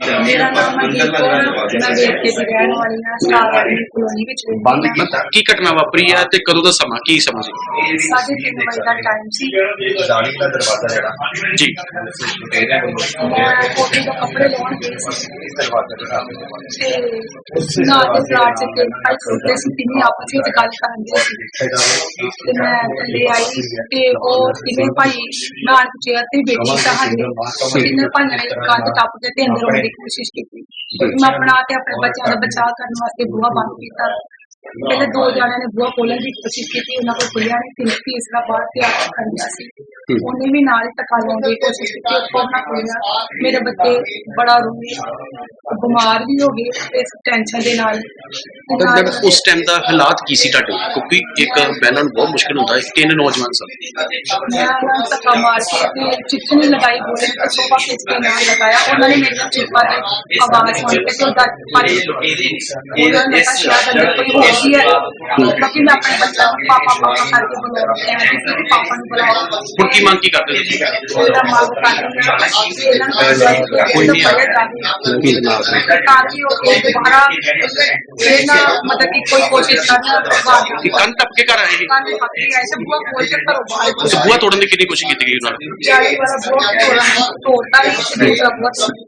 ਮੇਰਾ ਨਾਮ ਮਨਦੀਪ ਕੌਰ ਮੈਂ ਵੇਖਕੇ ਦੀ ਰਹਿਣ ਵਾਲੀ ਹਾਂ। ਸਟਾਰ ਐਵਨਿਊ ਕਲੋਨੀ ਵਿੱਚ ਰਹਿੰਦੀ ਹਾਂ। ਮਤਲਬ ਕੀ ਘਟਨਾ ਵਾਪਰੀ ਹੈ ਤੇ ਕਦੋਂ ਦਾ ਸਮਾਂ? ਕੀ ਸਮਾਂ ਸੀ? ਸਾਢੇ ਤਿੰਨ ਵਜੇ ਦਾ ਟਾਈਮ ਸੀ। ਦਾੜੀ ਦਾ ਦਰਵਾਜ਼ਾ ਜਿਹੜਾ। ਜੀ। ਲੁਟੇਰਿਆਂ ਨੇ ਮੈਂ ਕੋਟੀ ਦਾ ਕੱਪੜੇ ਲਾਉਣ ਗਈ ਸੀ। ਇਸ ਦਰਵਾਜ਼ਾ ਜਿਹੜਾ। ਤੇ ਨਾਲ ਦੇ ਫਲਾਟ ਚ ਤਿੰਨ ਭਾਈ ਖੜੋਤੇ ਸੀ ਤਿੰਨੇ ਆਪਸ ਵਿੱਚ ਗੱਲ ਕਰਨ ਦੇ ਸੀ। ਤੇ ਮੈਂ ਥੱਲੇ ਆਈ ਤੇ ਉਹ ਤਿੰਨੇ ਭਾਈ ਨਾਲ ਚੇਅਰ ਤੇ ਬੈਠੀ ਸਹਾਰੇ ਤਿੰਨੇ ਭਾਈਆਂ ਨੇ ਕੰਧ ਟੱਪ ਕੇ ਤੇ ਅੰਦਰ ਦੀ ਕੋਸ਼ਿਸ਼ ਕੀਤੀ। ਮੈਂ ਆਪਣਾ ਤੇ ਆਪਣੇ ਬੱਚਿਆਂ ਦਾ ਬਚਾਅ ਕਰਨ ਵਾਸਤੇ ਬੂਹਾ ਬੰਦ ਕੀਤਾ। ਪਹਿਲੇ ਦੋ ਜਣਿਆਂ ਨੇ ਬੂਹਾ ਖੋਲ੍ਹਣ ਦੀ ਕੋਸ਼ਿਸ਼ ਕੀਤੀ ਉਹਨਾਂ ਕੋਲ ਖੁੱਲਿਆ ਨਹੀਂ ਤਿੰਨ ਤੀਸਰਾ ਬਾਹਰ ਤੇ ਆ ਖੜਿਆ ਸੀ। ਉਹਨੇ ਵੀ ਨਾਲ ਹੀ ਧੱਕਾ ਲਾਉਣ ਦੀ ਕੋਸ਼ਿਸ਼ ਕੀਤੀ। ਉਹ ਨਾ ਖੋਲ੍ਹਿਆ ਮੇਰੇ ਬੱਚੇ ਬੜਾ ਰੋਏ ਬਿਮਾਰ ਵੀ ਹੋ ਗਏ ਇਸ ਟੈਨਸ਼ਨ ਦੇ ਨਾਲ ਤੇ ਨਾਲ ਜਦ ਉਸ ਟਾਈਮ ਦਾ ਹਾਲਾਤ ਕੀ ਸੀ ਤੁਹਾਡੇ? ਕਿਉਂਕਿ ਇੱਕ ਬੈਲਨ ਬਹੁਤ ਮੁਸ਼ਕਿਲ ਹੁੰਦਾ ਹੈ। ਤਿੰਨ ਨੌਜਵਾਨ ਸਨ। ਮੈਂ ਨੂੰ ਧੱਕਾ ਮਾਰ ਕੇ ਤੇ ਚਿੱਠੀ ਲਗਾਈ ਬੋਲੇ ਤੇ ਸੋਫਾ ਖਿੱਚ ਕੇ ਨਾਲ ਲਗਾਇਆ। ਉਹਨਾਂ ਨੇ ਮੇਰੇ ਚਿੱਪਾ ਤੇ ਆਵਾਜ਼ ਸੁਣ ਕੇ ਉਹਦਾ ਪਾਣੀ ਉਹਨਾਂ ਨੇ ਕਿਹਾ ਸ਼ਾਇਦ ਅੰਦਰ ਕੋਈ ਹੋ ਗਈ ਹੈ। ਬਾਕੀ ਮੈਂ ਆਪਣੇ ਬੱਚਿਆਂ ਨੂੰ ਪਾਪਾ ਪਾਪਾ ਕਰਕੇ ਬੁਲਾ ਰਿਹਾ ਹਾਂ ਪਾਪਾ ਨੂੰ ਬੁਲਾਓ ਹੁਣ ਕੀ ਮੰਗ ਕੀ ਕਰਦੇ ਤੁਸੀਂ? ਕੋਈ ਨਹੀਂ ਪੜਿਆ ਤਾਂ ਕਿ ਉਹ ਇਹ ਦੁਬਾਰਾ ਫਿਰ ਨਾ ਮਤਲਬ ਕਿ ਕੋਈ ਕੰਨ ਟੱਪ ਕੇ ਘਰ ਆਏ ਸੀ? ਕੰਨ ਪੱਕੀ ਐਸੇ ਬੁਆ ਖੋਲ ਕੇ ਉਸ ਬੂਹਾ ਤੋੜਨ ਦੀ ਕਿੰਨੀ ਕੋਸ਼ਿਸ਼ ਕੀਤੀ ਗਈ ਉਹਨਾਂ ਨੇ? ਜਾਲੀ ਵਾਲਾ ਬੁਆ ਤੋੜਨ ਤੋੜਤਾ ਵੀ ਦੂਸਰਾ